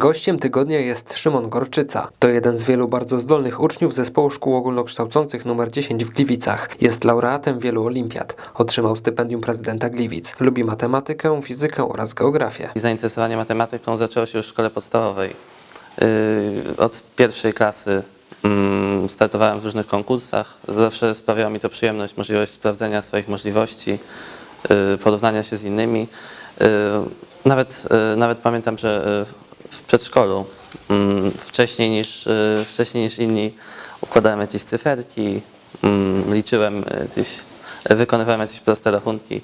Gościem tygodnia jest Szymon Gorczyca. To jeden z wielu bardzo zdolnych uczniów zespołu szkół ogólnokształcących nr 10 w Gliwicach. Jest laureatem wielu olimpiad. Otrzymał stypendium prezydenta Gliwic. Lubi matematykę, fizykę oraz geografię. Zainteresowanie matematyką zaczęło się już w szkole podstawowej. Yy, Od pierwszej klasy mm, startowałem w różnych konkursach. Zawsze sprawiało mi to przyjemność, możliwość sprawdzenia swoich możliwości, yy, porównania się z innymi. Yy, Nawet, nawet pamiętam, że w przedszkolu mm, wcześniej niż, yy, wcześniej niż inni układałem jakieś cyferki, mm, liczyłem jakieś, wykonywałem jakieś proste rachunki.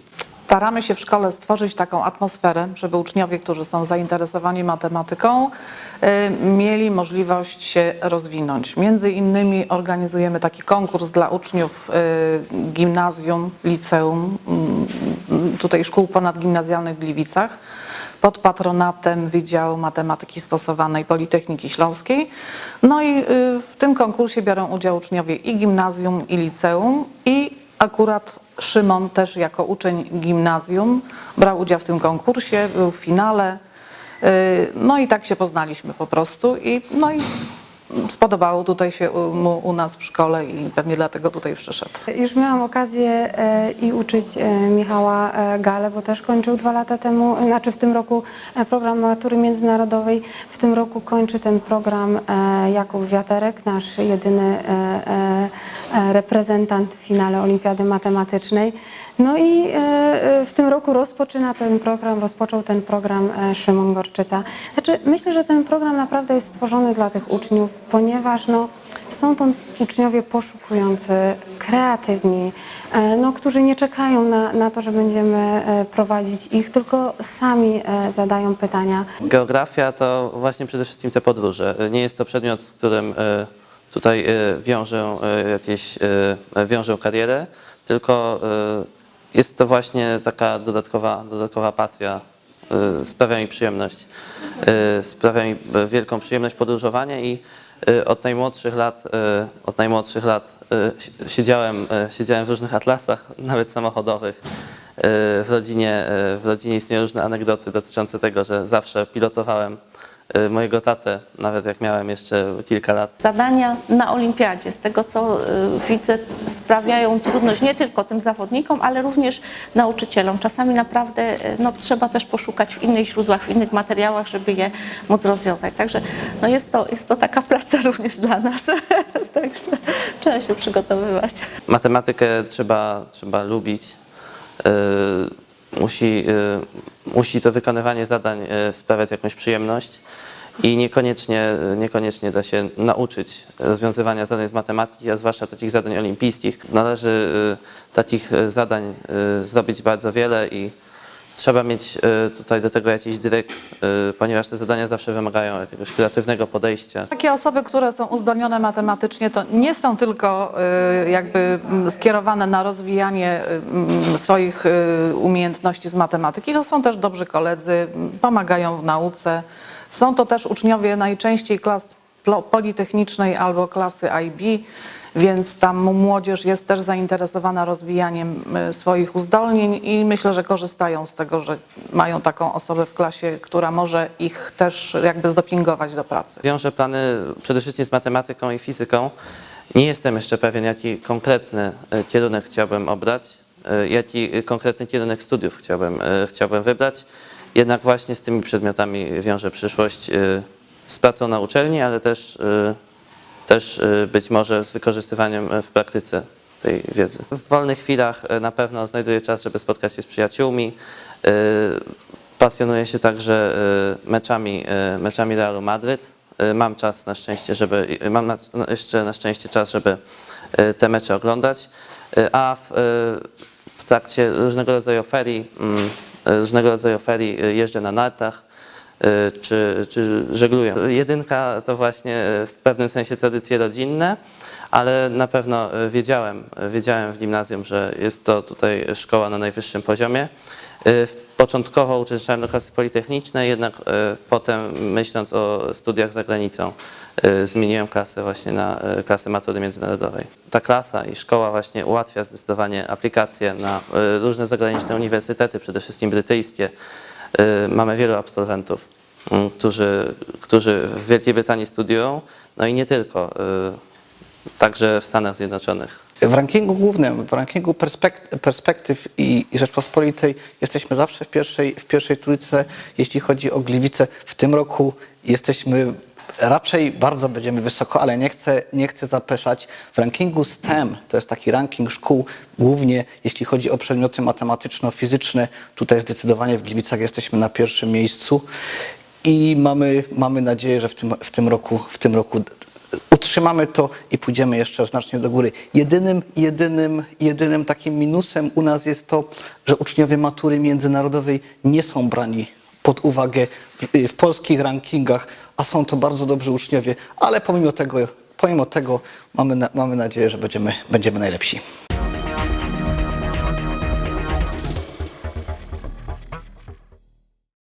Staramy się w szkole stworzyć taką atmosferę, żeby uczniowie, którzy są zainteresowani matematyką, y, mieli możliwość się rozwinąć. Między innymi organizujemy taki konkurs dla uczniów y, gimnazjum, liceum, mm, tutaj szkół ponadgimnazjalnych w Gliwicach pod patronatem Wydziału Matematyki Stosowanej Politechniki Śląskiej. No i y, w tym konkursie biorą udział uczniowie i gimnazjum, i liceum i Akurat Szymon też jako uczeń gimnazjum brał udział w tym konkursie, był w finale. Yy, No i tak się poznaliśmy po prostu i no i spodobało tutaj się u- mu u nas w szkole i pewnie dlatego tutaj przyszedł. Już miałam okazję e, i uczyć e, Michała e, Gale, bo też kończył dwa lata temu, e, znaczy w tym roku e, program matury międzynarodowej. W tym roku kończy ten program e, Jakub Wiaterek, nasz jedyny e, e, e, reprezentant w finale Olimpiady Matematycznej. No i e, e, w tym roku rozpoczyna ten program, rozpoczął ten program e, Szymon Gorczyca. Znaczy, myślę, że ten program naprawdę jest stworzony dla tych uczniów, ponieważ no, są to uczniowie poszukujący, kreatywni, e, no, którzy nie czekają na, na to, że będziemy e, prowadzić ich, tylko sami e, zadają pytania. Geografia to właśnie przede wszystkim te podróże. Nie jest to przedmiot, z którym tutaj wiążę jakieś, wiążę karierę, tylko jest to właśnie taka dodatkowa, dodatkowa pasja. Sprawia mi przyjemność. Sprawia mi wielką przyjemność podróżowanie i od najmłodszych lat, e, od najmłodszych lat si- siedziałem, siedziałem w różnych atlasach, nawet samochodowych. W rodzinie, w rodzinie istnieją różne anegdoty dotyczące tego, że zawsze pilotowałem mojego tatę, nawet jak miałem jeszcze kilka lat. Zadania na olimpiadzie, z tego co y, widzę, sprawiają trudność nie tylko tym zawodnikom, ale również nauczycielom. Czasami naprawdę y, no, trzeba też poszukać w innych źródłach, w innych materiałach, żeby je móc rozwiązać. Także no, jest, to, jest to taka praca również dla nas. Także trzeba się przygotowywać. Matematykę trzeba, trzeba lubić. E, Musi, e, musi to wykonywanie zadań e, sprawiać jakąś przyjemność i niekoniecznie, niekoniecznie da się nauczyć rozwiązywania zadań z matematyki, a zwłaszcza takich zadań olimpijskich. Należy takich zadań zrobić bardzo wiele i trzeba mieć e, tutaj do tego jakiś dryk, e, ponieważ te zadania zawsze wymagają jakiegoś kreatywnego podejścia. Takie osoby, które są uzdolnione matematycznie, to nie są tylko y, jakby skierowane na rozwijanie swoich umiejętności z matematyki, to są też dobrzy koledzy, pomagają w nauce. Są to też uczniowie najczęściej klas politechnicznej albo klasy IB, więc tam młodzież jest też zainteresowana rozwijaniem y, swoich uzdolnień i myślę, że korzystają z tego, że mają taką osobę w klasie, która może ich też jakby zdopingować do pracy. Wiążę plany przede wszystkim z matematyką i fizyką. Nie jestem jeszcze pewien, jaki konkretny e, kierunek chciałbym obrać, e, jaki konkretny kierunek studiów chciałbym, chciałbym wybrać. Jednak właśnie z tymi przedmiotami wiążę przyszłość z pracą na uczelni, ale też, też e, być może z wykorzystywaniem e, w praktyce tej wiedzy. W wolnych chwilach e, na pewno znajduję czas, żeby spotkać się z przyjaciółmi. Pasjonuję się także meczami, meczami Realu Madryt. Mam czas na szczęście, żeby, mam na, jeszcze na szczęście czas, żeby te mecze oglądać. A w, w trakcie różnego rodzaju ferii, mm, różnego rodzaju ferii jeżdżę na nartach czy, czy żegluję. Jedynka to właśnie e, w pewnym sensie tradycje rodzinne, ale na pewno e, wiedziałem, wiedziałem w gimnazjum, że jest to tutaj szkoła na najwyższym poziomie. Początkowo uczęszczałem do klasy politechnicznej, jednak potem myśląc o studiach za granicą zmieniłem klasę właśnie na klasę matury międzynarodowej. Ta klasa i szkoła właśnie ułatwia zdecydowanie aplikacje na różne zagraniczne uniwersytety, przede wszystkim brytyjskie. E, Mamy wielu absolwentów. mm, którzy, którzy w Wielkiej Brytanii studiują, no i nie tylko, y, także w Stanach Zjednoczonych. W rankingu głównym, w rankingu perspek- perspektyw i, i Rzeczpospolitej jesteśmy zawsze w pierwszej, w pierwszej trójce, jeśli chodzi o Gliwice. W tym roku jesteśmy raczej bardzo będziemy wysoko, ale nie chcę, nie chcę zapeszać. W rankingu STEM, to jest taki ranking szkół, głównie jeśli chodzi o przedmioty matematyczno-fizyczne, tutaj zdecydowanie w Gliwicach jesteśmy na pierwszym miejscu i mamy, mamy nadzieję, że w tym, w tym roku, w tym roku utrzymamy to i pójdziemy jeszcze znacznie do góry. Jedynym, jedynym, jedynym takim minusem u nas jest to, że uczniowie matury międzynarodowej nie są brani pod uwagę w, w polskich rankingach, a są to bardzo dobrzy uczniowie, ale pomimo tego, pomimo tego mamy, na, mamy nadzieję, że będziemy, będziemy najlepsi.